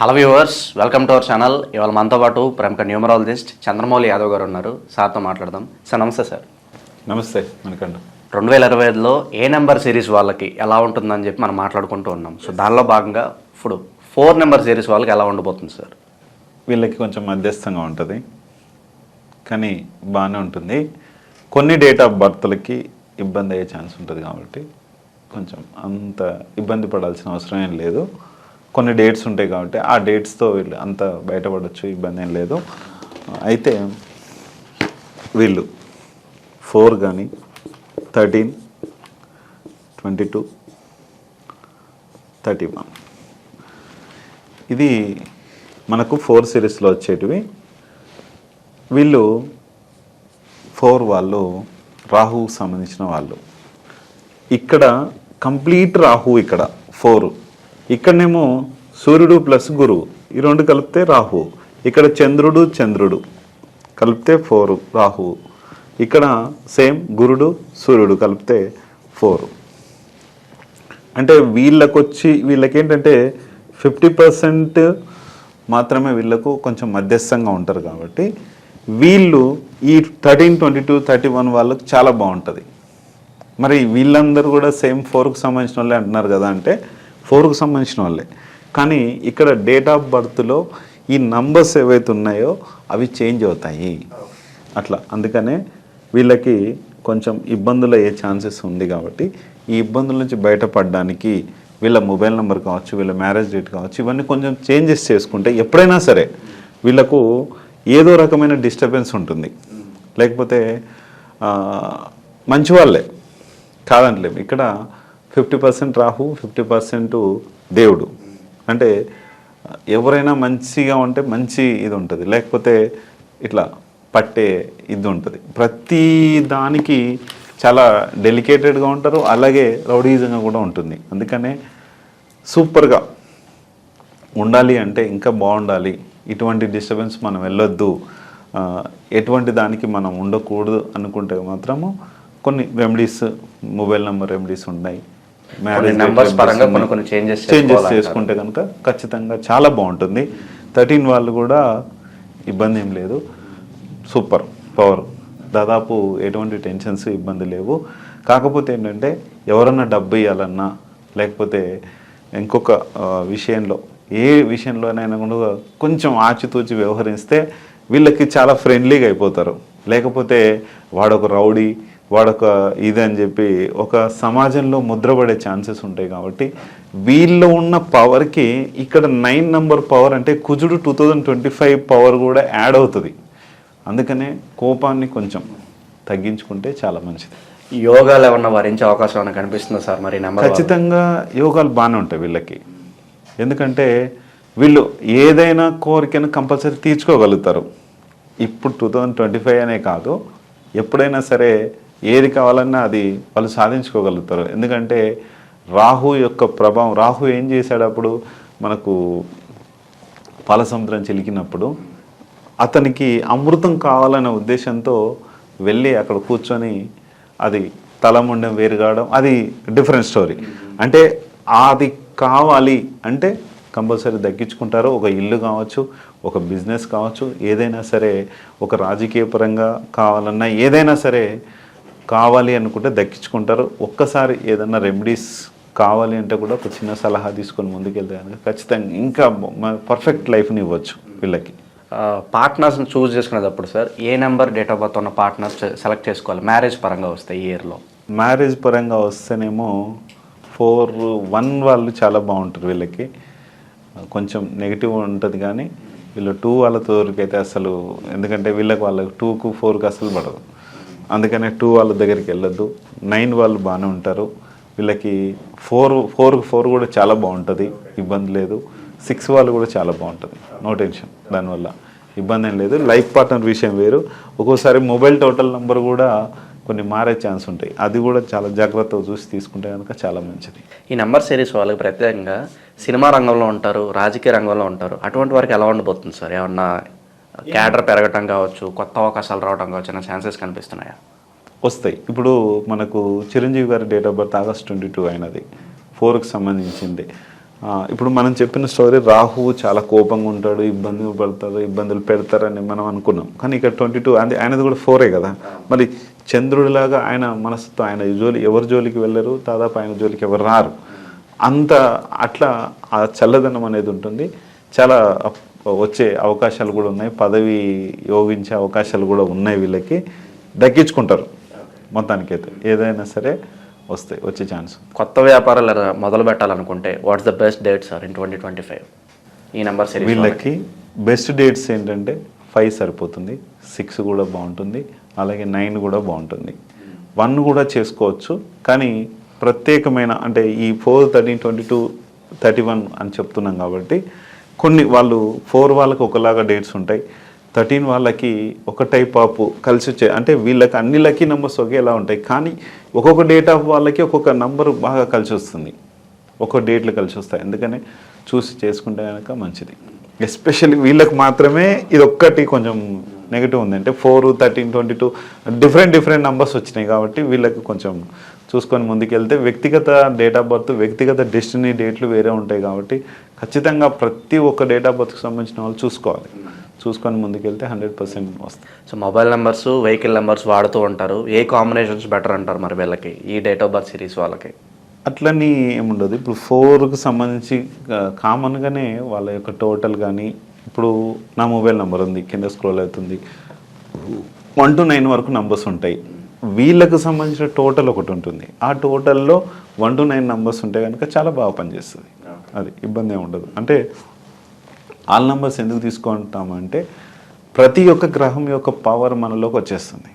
Hello viewers welcome to our channel. ఇవాళ మనతో పాటు ప్రముఖ న్యూమరాలజిస్ట్ చంద్రమౌళి యాదవ్ గారు ఉన్నారు. సార్తో మాట్లాడదాం. సార్ నమస్తే సార్. నమస్తే మనకండ రెండు వేల ఇరవై ఐదులో ఏ నెంబర్ సిరీస్ వాళ్ళకి ఎలా ఉంటుందని చెప్పి మనం మాట్లాడుకుంటూ ఉన్నాం. సో దానిలో భాగంగా ఇప్పుడు ఫోర్ నెంబర్ సిరీస్ వాళ్ళకి ఎలా ఉండబోతుంది సార్? వీళ్ళకి కొంచెం మధ్యస్థంగా ఉంటుంది. కానీ బాగానే ఉంటుంది. కొన్ని డేట్ ఆఫ్ బర్త్లకి ఇబ్బంది అయ్యే ఛాన్స్ ఉంటుంది కాబట్టి కొంచెం అంత ఇబ్బంది పడాల్సిన అవసరం ఏం లేదు. కొన్ని డేట్స్ ఉంటాయి కాబట్టి ఆ డేట్స్తో వీళ్ళు అంత బయటపడవచ్చు ఇబ్బంది ఏం లేదు. అయితే వీళ్ళు ఫోర్ కానీ thirteen twenty two thirty one ఇది మనకు ఫోర్ సిరీస్లో వచ్చేటివి. వీళ్ళు ఫోర్ వాళ్ళు రాహువుకు సంబంధించిన వాళ్ళు. ఇక్కడ కంప్లీట్ రాహు ఇక్కడ ఫోర్ ఇక్కడనేమో సూర్యుడు ప్లస్ గురువు. ఈ రెండు కలిపితే రాహు ఇక్కడ చంద్రుడు చంద్రుడు. కలిపితే ఫోర్ రాహువు. ఇక్కడ సేమ్ గురుడు సూర్యుడు కలిపితే ఫోర్. అంటే వీళ్ళకు వచ్చి వీళ్ళకి ఏంటంటే ఫిఫ్టీ పర్సెంట్ మాత్రమే వీళ్ళకు కొంచెం మధ్యస్థంగా ఉంటారు కాబట్టి వీళ్ళు ఈ thirteen twenty two thirty one వాళ్ళకు చాలా బాగుంటుంది. మరి వీళ్ళందరూ కూడా సేమ్ ఫోర్కు సంబంధించిన వాళ్ళే అంటున్నారు కదా అంటే ఫోర్కు సంబంధించిన వాళ్ళే. కానీ ఇక్కడ డేట్ ఆఫ్ బర్త్లో ఈ నంబర్స్ ఏవైతే ఉన్నాయో అవి చేంజ్ అవుతాయి. అట్లా. అందుకనే వీళ్ళకి కొంచెం ఇబ్బందులు అయ్యే ఛాన్సెస్ ఉంది కాబట్టి ఈ ఇబ్బందుల నుంచి బయటపడడానికి వీళ్ళ మొబైల్ నెంబర్ కావచ్చు వీళ్ళ మ్యారేజ్ డేట్ కావచ్చు ఇవన్నీ కొంచెం చేంజెస్ చేసుకుంటే ఎప్పుడైనా సరే వీళ్ళకు ఏదో రకమైన డిస్టర్బెన్స్ ఉంటుంది. లేకపోతే మంచివాళ్ళే మంచి వాళ్ళే కాదంటలేము ఇక్కడ fifty percent Rahu fifty percent దేవుడు. అంటే ఎవరైనా మంచిగా ఉంటే మంచి ఇది ఉంటుంది. లేకపోతే ఇట్లా పట్టే ఇది ఉంటుంది. ప్రతి దానికి చాలా డెలికేటెడ్గా ఉంటారు. అలాగే రౌడీజంగా కూడా ఉంటుంది. అందుకనే సూపర్గా ఉండాలి అంటే ఇంకా బాగుండాలి. ఇటువంటి డిస్టర్బెన్స్ మనం వెళ్ళొద్దు. ఎటువంటి దానికి మనం ఉండకూడదు అనుకుంటే మాత్రము కొన్ని రెమెడీస్ మొబైల్ నెంబర్ రెమెడీస్ ఉన్నాయి. Numbers పరంగా కొన్ని కొన్ని చేంజెస్ చేసుకోవాలంటారు. చేసుకుంటే కనుక ఖచ్చితంగా చాలా బాగుంటుంది. థర్టీన్ వాళ్ళు కూడా ఇబ్బంది ఏం లేదు. Super power. దాదాపు ఎటువంటి టెన్షన్స్ ఇబ్బంది లేవు. కాకపోతే ఏంటంటే ఎవరన్నా డబ్బు ఇవ్వాలన్నా లేకపోతే ఇంకొక విషయంలో ఏ విషయంలోనైనా కూడా కొంచెం ఆచితూచి వ్యవహరిస్తే వీళ్ళకి చాలా ఫ్రెండ్లీగా అయిపోతారు. లేకపోతే వాడొక రౌడీ వాడొక ఇది అని చెప్పి ఒక సమాజంలో ముద్రపడే ఛాన్సెస్ ఉంటాయి కాబట్టి వీళ్ళు ఉన్న పవర్కి ఇక్కడ నైన్ నంబర్ పవర్ అంటే కుజుడు two thousand twenty five power కూడా యాడ్ అవుతుంది. అందుకనే కోపాన్ని కొంచెం తగ్గించుకుంటే చాలా మంచిది. యోగాలు ఏమన్నా వరించే అవకాశం ఏమైనా కనిపిస్తుందా సార్? మరి నెంబర్ ఖచ్చితంగా యోగాలు బాగానే ఉంటాయి వీళ్ళకి. ఎందుకంటే వీళ్ళు ఏదైనా కోరికను కంపల్సరీ తీర్చుకోగలుగుతారు. ఇప్పుడు టూ థౌజండ్ ట్వంటీ ఫైవ్ అనే కాదు. ఎప్పుడైనా సరే ఏది కావాలన్నా అది వాళ్ళు సాధించుకోగలుగుతారు. ఎందుకంటే రాహు యొక్క ప్రభావం రాహు ఏం చేశాడు అప్పుడు? మనకు పాలసముద్రం చిలికినప్పుడు అతనికి అమృతం కావాలనే ఉద్దేశంతో వెళ్ళి అక్కడ కూర్చొని అది తలముండం వేరు కావడం అది డిఫరెంట్ స్టోరీ అంటే అది కావాలి అంటే కంపల్సరీ దక్కించుకుంటారు. ఒక ఇల్లు కావచ్చు ఒక బిజినెస్ కావచ్చు ఏదైనా సరే ఒక రాజకీయపరంగా కావాలన్నా ఏదైనా సరే కావాలి అనుకుంటే దక్కించుకుంటారు. ఒక్కసారి ఏదన్నా రెమెడీస్ కావాలి అంటే కూడా ఒక చిన్న సలహా తీసుకొని ముందుకెళ్తే కనుక ఖచ్చితంగా ఇంకా పర్ఫెక్ట్ లైఫ్ని ఇవ్వచ్చు వీళ్ళకి. పార్ట్నర్స్ని చూస్ చేసుకునేటప్పుడు సార్ ఏ నెంబర్ డేట్ ఆఫ్ బర్త్ ఉన్న పార్ట్నర్స్ సెలెక్ట్ చేసుకోవాలి? మ్యారేజ్ పరంగా వస్తాయి ఈ ఇయర్లో మ్యారేజ్ పరంగా వస్తేనేమో ఫోర్ వన్ వాళ్ళు చాలా బాగుంటారు వీళ్ళకి. కొంచెం నెగిటివ్ ఉంటుంది కానీ వీళ్ళు టూ వాళ్ళతో అయితే అసలు ఎందుకంటే వీళ్ళకి వాళ్ళకి టూకు ఫోర్కి అసలు పడదు. అందుకనే టూ వాళ్ళ దగ్గరికి వెళ్ళొద్దు. నైన్ వాళ్ళు బాగానే ఉంటారు. వీళ్ళకి ఫోర్ ఫోర్ ఫోర్ కూడా చాలా బాగుంటుంది. ఇబ్బంది లేదు. సిక్స్ వాళ్ళు కూడా చాలా బాగుంటుంది. నో టెన్షన్ దానివల్ల ఇబ్బంది ఏం లేదు. లైఫ్ పార్ట్నర్ విషయం వేరు. ఒక్కోసారి మొబైల్ టోటల్ నెంబర్ కూడా కొన్ని మారే ఛాన్స్ ఉంటాయి. అది కూడా చాలా జాగ్రత్తగా చూసి తీసుకుంటే కనుక చాలా మంచిది. ఈ నెంబర్ సిరీస్ వాళ్ళకి ప్రత్యేకంగా సినిమా రంగంలో ఉంటారు రాజకీయ రంగంలో ఉంటారు. అటువంటి వారికి ఎలా ఉండబోతుంది సార్? ఏమన్నా క్యాడర్ పెరగటం కావచ్చు కొత్త అవకాశాలు రావడం కావచ్చు అనే ఛాన్సెస్ కనిపిస్తున్నాయా? వస్తాయి. ఇప్పుడు మనకు చిరంజీవి గారి date of birth August twenty two అయినది ఫోర్కి సంబంధించింది. ఇప్పుడు మనం చెప్పిన స్టోరీ రాహువు చాలా కోపంగా ఉంటాడు ఇబ్బందులు పడతాడు ఇబ్బందులు పెడతారని మనం అనుకున్నాం. కానీ ఇక్కడ ట్వంటీ టూ అంటే ఆయనది కూడా ఫోరే కదా. మరి చంద్రుడిలాగా ఆయన మనసుతో ఆయన జోలి ఎవరి జోలికి వెళ్ళరు దాదాపు ఆయన జోలికి ఎవరు రారు. అంత అట్లా ఆ చల్లదనం అనేది ఉంటుంది. చాలా వచ్చే అవకాశాలు కూడా ఉన్నాయి. పదవి యోగించే అవకాశాలు కూడా ఉన్నాయి వీళ్ళకి. దక్కించుకుంటారు మొత్తానికైతే. ఏదైనా సరే వస్తాయి వచ్చే ఛాన్స్. కొత్త వ్యాపారాలు మొదలు పెట్టాలనుకుంటే what's the best date sir in twenty twenty five ఈ నెంబర్ వీళ్ళకి బెస్ట్ డేట్స్ ఏంటంటే ఫైవ్ సరిపోతుంది సిక్స్ కూడా బాగుంటుంది అలాగే నైన్ కూడా బాగుంటుంది. వన్ కూడా చేసుకోవచ్చు కానీ ప్రత్యేకమైన అంటే ఈ four thirteen twenty two thirty one అని చెప్తున్నాం కాబట్టి కొన్ని వాళ్ళు ఫోర్ వాళ్ళకి ఒకలాగా డేట్స్ ఉంటాయి. థర్టీన్ వాళ్ళకి ఒక టైప్ ఆఫ్ కలిసి వచ్చే అంటే వీళ్ళకి అన్ని లక్కీ నెంబర్స్ ఒకేలా ఉంటాయి. కానీ ఒక్కొక్క డేట్ ఆఫ్ వాళ్ళకి ఒక్కొక్క నంబర్ బాగా కలిసి వస్తుంది. ఒక్కో డేట్లు కలిసి వస్తాయి. అందుకనే చూసి చేసుకుంటే కనుక మంచిది. ఎస్పెషల్లీ వీళ్ళకి మాత్రమే ఇది ఒక్కటి కొంచెం నెగిటివ్ ఉంది. అంటే four thirteen twenty two different different numbers వచ్చినాయి కాబట్టి వీళ్ళకి కొంచెం చూసుకొని ముందుకెళ్తే వ్యక్తిగత డేట్ ఆఫ్ బర్త్ వ్యక్తిగత డెస్టినీ డేట్లు వేరే ఉంటాయి కాబట్టి ఖచ్చితంగా ప్రతి ఒక్క డేట్ ఆఫ్ బర్త్కి సంబంధించిన వాళ్ళు చూసుకోవాలి. చూసుకొని ముందుకెళ్తే హండ్రెడ్ పర్సెంట్ వస్తుంది. So mobile numbers vehicle numbers వాడుతూ ఉంటారు. ఏ కాంబినేషన్స్ బెటర్ అంటారు మరి వీళ్ళకి ఈ డేట్ ఆఫ్ బర్త్ సిరీస్ వాళ్ళకి? అట్లని ఏముండదు. ఇప్పుడు ఫోర్కి సంబంధించి కామన్గానే వాళ్ళ యొక్క టోటల్ కానీ ఇప్పుడు నా మొబైల్ నెంబర్ ఉంది కింద స్క్రోల్ అవుతుంది. వన్ టు నైన్ వరకు నంబర్స్ ఉంటాయి. వీళ్ళకు సంబంధించిన టోటల్ ఒకటి ఉంటుంది. ఆ టోటల్లో వన్ టు నైన్ నంబర్స్ ఉంటే కనుక చాలా బాగా పనిచేస్తుంది. అది ఇబ్బంది ఏమి ఉండదు. అంటే ఆల్ నంబర్స్ ఎందుకు తీసుకుంటామంటే ప్రతి ఒక్క గ్రహం యొక్క పవర్ మనలోకి వచ్చేస్తుంది.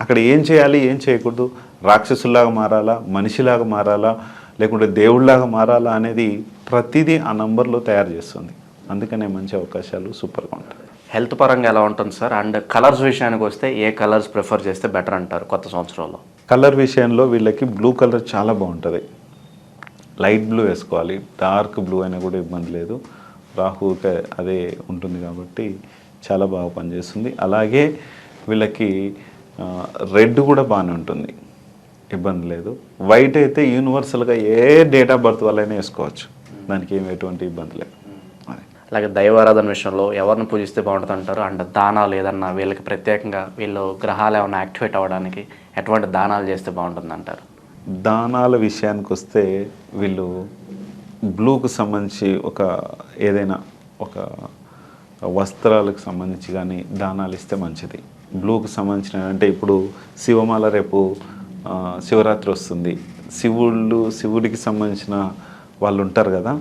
అక్కడ ఏం చేయాలి ఏం చేయకూడదు? రాక్షసులాగా మారాలా? మనిషిలాగా మారాలా? లేకుంటే దేవుడిలాగా మారాలా అనేది ప్రతిదీ ఆ నంబర్లో తయారు చేస్తుంది. అందుకనే మంచి అవకాశాలు సూపర్గా ఉంటాయి. హెల్త్ పరంగా ఎలా ఉంటుంది సార్? అండ్ కలర్స్ విషయానికి వస్తే ఏ కలర్స్ ప్రిఫర్ చేస్తే బెటర్ అంటారు కొత్త సంవత్సరంలో? కలర్ విషయంలో వీళ్ళకి బ్లూ కలర్ చాలా బాగుంటుంది. లైట్ బ్లూ వేసుకోవాలి. డార్క్ బ్లూ అయినా కూడా ఇబ్బంది లేదు. రాహుకి అదే ఉంటుంది కాబట్టి చాలా బాగా పనిచేస్తుంది. అలాగే వీళ్ళకి రెడ్ కూడా బాగానే ఉంటుంది. ఇబ్బంది లేదు. వైట్ అయితే యూనివర్సల్గా ఏ డేట్ ఆఫ్ బర్త్ వల్లైనా వేసుకోవచ్చు. దానికి ఏమి ఎటువంటి ఇబ్బంది లేదు. అలాగే దైవారాధన విషయంలో ఎవరిని పూజిస్తే బాగుంటుంది అంటారు అండ్ దానాలు ఏదన్నా వీళ్ళకి ప్రత్యేకంగా వీళ్ళు గ్రహాలు ఏమైనా యాక్టివేట్ అవ్వడానికి ఎటువంటి దానాలు చేస్తే బాగుంటుంది అంటారు దానాల విషయానికి వస్తే వీళ్ళు బ్లూకు సంబంధించి ఒక ఏదైనా ఒక వస్త్రాలకు సంబంధించి కానీ దానాలు ఇస్తే మంచిది. బ్లూకు సంబంధించిన అంటే ఇప్పుడు శివమాల రేపు శివరాత్రి వస్తుంది. శివుళ్ళు శివుడికి సంబంధించిన వాళ్ళు ఉంటారు కదా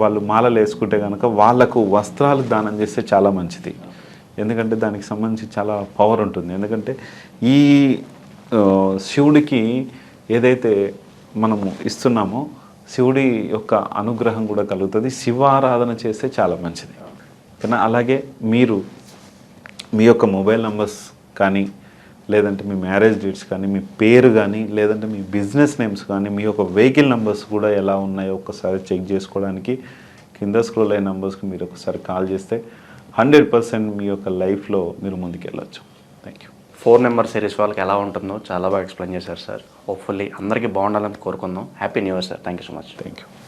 వాళ్ళు మాలలు వేసుకుంటే కనుక వాళ్ళకు వస్త్రాలు దానం చేస్తే చాలా మంచిది. ఎందుకంటే దానికి సంబంధించి చాలా పవర్ ఉంటుంది. ఎందుకంటే ఈ శివుడికి ఏదైతే మనము ఇస్తున్నామో శివుడి యొక్క అనుగ్రహం కూడా కలుగుతుంది. శివారాధన చేస్తే చాలా మంచిది. కానీ అలాగే మీరు మీ యొక్క మొబైల్ నంబర్స్ కానీ లేదంటే మీ మ్యారేజ్ డేట్స్ కానీ మీ పేరు కానీ లేదంటే మీ బిజినెస్ నేమ్స్ కానీ మీ యొక్క వెహికల్ నెంబర్స్ కూడా ఎలా ఉన్నాయో ఒక్కసారి చెక్ చేసుకోవడానికి కింద స్క్రోల్ అయిన నెంబర్స్కి మీరు ఒకసారి కాల్ చేస్తే హండ్రెడ్ పర్సెంట్ మీ యొక్క లైఫ్లో మీరు ముందుకెళ్ళచ్చు. Thank you four number series వాళ్ళకి ఎలా ఉంటుందో చాలా బాగా ఎక్స్ప్లెయిన్ చేశారు సార్. హోప్ఫుల్లీ అందరికీ బాగుండాలని కోరుకుందాం. Happy new year sir. Thank you so much. Thank you